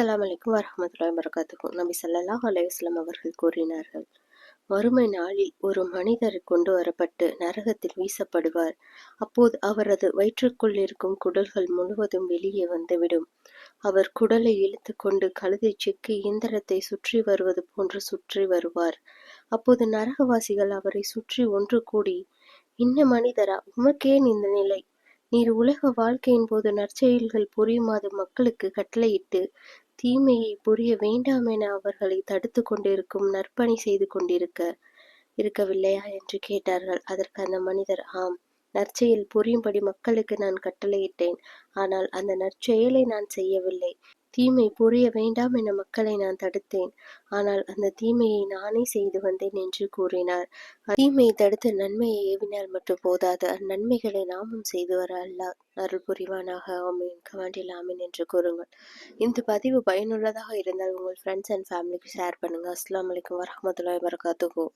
அஸ்லாம் வலைக்கும் வரஹ்மத்துல்லாஹி வரகாத்துக்கும் நபி ஸல்லல்லாஹு அலையுஸ்லாம் அவர்கள் கூறினார்கள் வறுமை நாளில் ஒரு மனிதர் கொண்டு வரப்பட்டு நரகத்தில் வீசப்படுவார். அப்போது அவரது வயிற்றுக்குள் இருக்கும் குடல்கள் முழுவதும் வெளியே வந்துவிடும். அவர் குடலை இழுத்து கொண்டு கழுதை செக்கு இந்திரத்தை சுற்றி வருவது போன்று சுற்றி வருவார். அப்போது நரகவாசிகள் அவரை சுற்றி ஒன்று கூடி இன்ன மனிதரா உமக்கேன் இந்த நிலை. நீர் உலக வாழ்க்கையின் போது நற்செயல்கள் புரியுமாறு மக்களுக்கு கட்டளையிட்டு தீமையை புரிய வேண்டாம் என அவர்களை தடுத்து கொண்டிருக்கும் நற்பணி செய்து கொண்டிருக்க இருக்கவில்லையா என்று கேட்டார்கள். அதற்கு அந்த மனிதர் ஆம் நற்செயல் புரியும்படி மக்களுக்கு நான் கட்டளையிட்டேன். ஆனால் அந்த நற்செயலை நான் செய்யவில்லை. தீமை புரிய வேண்டாம் என மக்களை நான் தடுத்தேன். ஆனால் அந்த தீமையை நானே செய்து வந்தேன் என்று கூறினார். தீமையை தடுத்து நன்மையை ஏவினால் மட்டும் போதாது. அந்நன்மைகளை நாமும் செய்து வர அல்லாஹ் அருள் புரிவானாக. ஆமீன். கமெண்டில் ஆமீன் என்று கூறுங்கள். இந்த பதிவு பயனுள்ளதாக இருந்தால் உங்கள் ஃப்ரெண்ட்ஸ் அண்ட் ஃபேமிலிக்கு ஷேர் பண்ணுங்க. அஸ்லாம் வலைக்கம் வரமத்துல வரகாத்துகோ